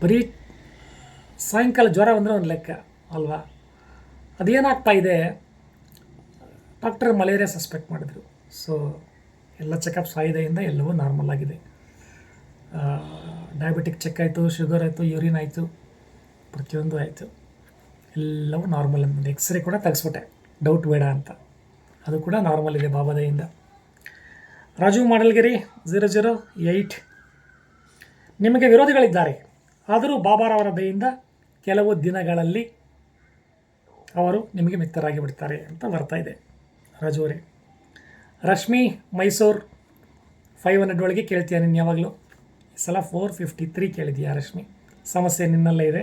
ಬರೀ ಸಾಯಂಕಾಲ ಜ್ವರ ಬಂದರೆ ಒಂದು ಲೆಕ್ಕ, ಅಲ್ವಾ? ಅದೇನಾಗ್ತಾ ಇದೆ? ಡಾಕ್ಟರ್ ಮಲೇರಿಯಾ ಸಸ್ಪೆಕ್ಟ್ ಮಾಡಿದರು. ಸೊ ಎಲ್ಲ ಚೆಕಪ್ಸ್ ಆಗಿದೆಯಿಂದ ಎಲ್ಲವೂ ನಾರ್ಮಲ್ ಆಗಿದೆ. ಡಯಾಬಿಟಿಕ್ ಚೆಕ್ ಆಯಿತು ಶುಗರ್ ಆಯಿತು ಯೂರಿನ್ ಆಯಿತು, ಪ್ರತಿಯೊಂದು ಆಯಿತು. ಎಲ್ಲವೂ ನಾರ್ಮಲ್ ಅಂದ್ಬಿಟ್ಟು ಎಕ್ಸ್ರೇ ಕೂಡ ತೆಗೆಸ್ಬಿಟ್ಟೆ. ಡೌಟ್ ಬೇಡ ಅಂತ. ಅದು ಕೂಡ ನಾರ್ಮಲ್ ಇದೆ ಬಾಬಾದೆಯಿಂದ ರಾಜು ಮಾಡಲ್ಗಿರಿ ಝೀರೋ ಜೀರೋ ಏಯ್ಟ್ ನಿಮಗೆ ವಿರೋಧಿಗಳಿದ್ದಾರೆ. ಆದರೂ ಬಾಬಾರವರ ದಯಿಂದ ಕೆಲವು ದಿನಗಳಲ್ಲಿ ಅವರು ನಿಮಗೆ ಮಿತ್ರರಾಗಿ ಬಿಡ್ತಾರೆ ಅಂತ ಬರ್ತಾ ಇದೆ. ರಜೋರಿ ರಶ್ಮಿ ಮೈಸೂರು ಫೈವ್ ಹಂಡ್ರೆಡ್ ಒಳಗೆ ಕೇಳ್ತೀಯ ನೀನು ಯಾವಾಗಲೂ? ಈ ಸಲ ಫೋರ್ ಫಿಫ್ಟಿ ತ್ರೀ ಕೇಳಿದೀಯ ರಶ್ಮಿ? ಸಮಸ್ಯೆ ನಿನ್ನಲ್ಲೇ ಇದೆ.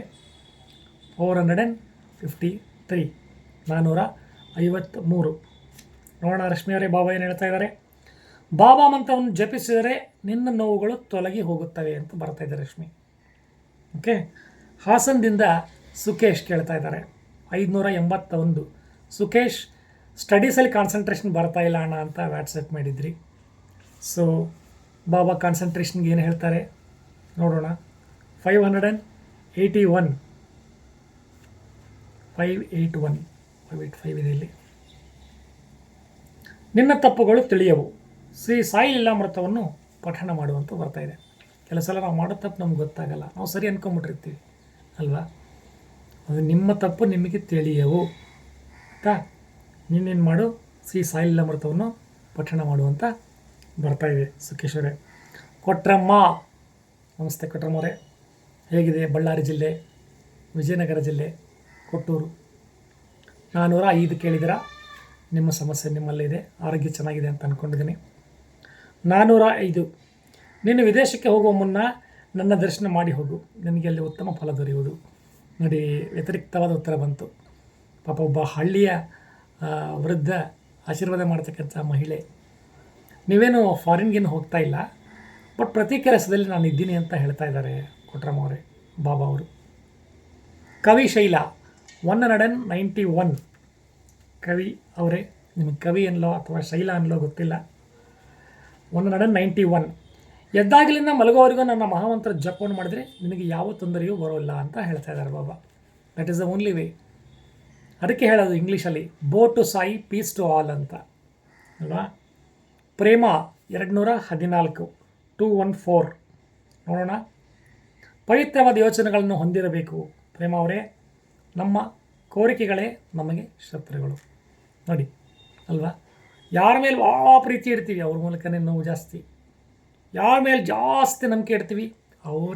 Four hundred and fifty three ನಾನ್ನೂರ ಐವತ್ತ್ಮೂರು ನೋಡೋಣ ರಶ್ಮಿ ಅವರೇ, ಬಾಬಾ ಏನು ಹೇಳ್ತಾ ಇದ್ದಾರೆ ಬಾಬಾ ಮಂತ್ರವನ್ನು ಜಪಿಸಿದರೆ ನಿನ್ನ ನೋವುಗಳು ತೊಲಗಿ ಹೋಗುತ್ತವೆ ಅಂತ ಬರ್ತಾ ಇದೆ ರಶ್ಮಿ. ಓಕೆ ಹಾಸನದಿಂದ ಸುಕೇಶ್ ಕೇಳ್ತಾ ಇದ್ದಾರೆ. ಐದುನೂರ ಎಂಬತ್ತ ಒಂದು ಸುಕೇಶ್ ಸ್ಟಡೀಸಲ್ಲಿ ಕಾನ್ಸಂಟ್ರೇಷನ್ ಬರ್ತಾ ಇಲ್ಲ ಅಣ್ಣ ಅಂತ ವ್ಯಾಟ್ಸಪ್ ಮಾಡಿದ್ರಿ. ಸೊ ಬಾಬಾ ಕಾನ್ಸಂಟ್ರೇಷನ್ಗೆ ಏನು ಹೇಳ್ತಾರೆ? ನೋಡೋಣ. Five hundred and eighty one five eight one five eight five ಇದೆ ಇಲ್ಲಿ. ನಿನ್ನ ತಪ್ಪುಗಳು ತಿಳಿಯವು. ಶ್ರೀ ಸಾಯಿ ಲೀಲಾಮೃತವನ್ನು ಪಠಣ ಮಾಡುವಂತ ಬರ್ತಾ ಇದೆ. ಕೆಲವು ಸಲ ನಾವು ಮಾಡೋ ತಪ್ಪು ನಮ್ಗೆ ಗೊತ್ತಾಗಲ್ಲ. ನಾವು ಸರಿ ಅನ್ಕೊಂಬಿಟ್ಟಿರ್ತೀವಿ. ಅಲ್ವಾ? ಅದು ನಿಮ್ಮ ತಪ್ಪು ನಿಮಗೆ ತಿಳಿಯವು. ಆಯಿತಾ? ನೀನೇನು ಮಾಡು? ಸಿ ಸಾಯಿಲ್ ಅಮೃತವನ್ನು ಪಠಣ ಮಾಡುವಂತ ಬರ್ತಾ ಇದೆ ಸುಖೇಶ್ವರೇ ಕೊಟ್ರಮ್ಮ! ನಮಸ್ತೆ ಕೊಟ್ರಮ್ಮವರೇ ಹೇಗಿದೆ ಬಳ್ಳಾರಿ ಜಿಲ್ಲೆ? ವಿಜಯನಗರ ಜಿಲ್ಲೆ? ಕೊಟ್ಟೂರು? ನಾನ್ನೂರ ಐದು ಕೇಳಿದಿರ ನಿಮ್ಮ ಸಮಸ್ಯೆ ನಿಮ್ಮಲ್ಲೇ ಇದೆ ಆರೋಗ್ಯ ಚೆನ್ನಾಗಿದೆ ಅಂತ ಅಂದ್ಕೊಂಡಿದ್ದೀನಿ ನಾನ್ನೂರ ಐದು. ನೀನು ವಿದೇಶಕ್ಕೆ ಹೋಗುವ ಮುನ್ನ ನನ್ನ ದರ್ಶನ ಮಾಡಿ ಹೋಗು. ನಿನಗೆ ಅಲ್ಲಿ ಉತ್ತಮ ಫಲ ದೊರೆಯುವುದು. ನೋಡಿ, ವ್ಯತಿರಿಕ್ತವಾದ ಉತ್ತರ ಬಂತು. ಪಾಪ ಒಬ್ಬ ಹಳ್ಳಿಯ ವೃದ್ಧ ಆಶೀರ್ವಾದ ಮಾಡ್ತಕ್ಕಂಥ ಮಹಿಳೆ. ನೀವೇನು ಫಾರಿನ್ಗೇನು ಹೋಗ್ತಾ ಇಲ್ಲ. ಬಟ್ ಪ್ರತಿ ಕೆಲಸದಲ್ಲಿ ನಾನು ಇದ್ದೀನಿ ಅಂತ ಹೇಳ್ತಾ ಇದ್ದಾರೆ ಕೊಟ್ರಮ್ಮ ಅವರೇ, ಬಾಬಾ ಅವರು. Kavi Shaila one hundred and ninety one Kavi ಅವರೇ, ನಿಮಗೆ ಕವಿ ಅನ್ಲೋ ಅಥವಾ ಶೈಲ ಅನ್ಲೋ ಗೊತ್ತಿಲ್ಲ. One hundred and ninety one ಎದ್ದಾಗಲಿಂದ ಮಲಗೋವರೆಗೂ ನನ್ನ ಮಹಾಮಂತ್ರ ಜಪವನ್ನು ಮಾಡಿದರೆ ನಿನಗೆ ಯಾವ ತೊಂದರೆಯೂ ಬರೋಲ್ಲ ಅಂತ ಹೇಳ್ತಾ ಇದ್ದಾರೆ Baba. That is the only way ಅದಕ್ಕೆ ಹೇಳೋದು ಇಂಗ್ಲೀಷಲ್ಲಿ bow to Sai peace to all ಅಂತ. ಅಲ್ವಾ? ಪ್ರೇಮ ಎರಡು ನೂರ ಹದಿನಾಲ್ಕು ಟೂ ಒನ್ ಫೋರ್ ನೋಡೋಣ. ಪವಿತ್ರವಾದ ಯೋಚನೆಗಳನ್ನು ಹೊಂದಿರಬೇಕು. ಪ್ರೇಮ ಅವರೇ, ನಮ್ಮ ಕೋರಿಕೆಗಳೇ ನಮಗೆ ಶತ್ರುಗಳು. ನೋಡಿ, ಅಲ್ವಾ? ಯಾರ ಮೇಲೆ ಭಾಳ ಪ್ರೀತಿ ಇರ್ತೀವಿ ಅವ್ರ ಮೂಲಕನೇ ನೋವು ಜಾಸ್ತಿ. ಯಾರ ಮೇಲೆ ಜಾಸ್ತಿ ನಂಬಿಕೆ ಇಡ್ತೀವಿ ಅವರೇ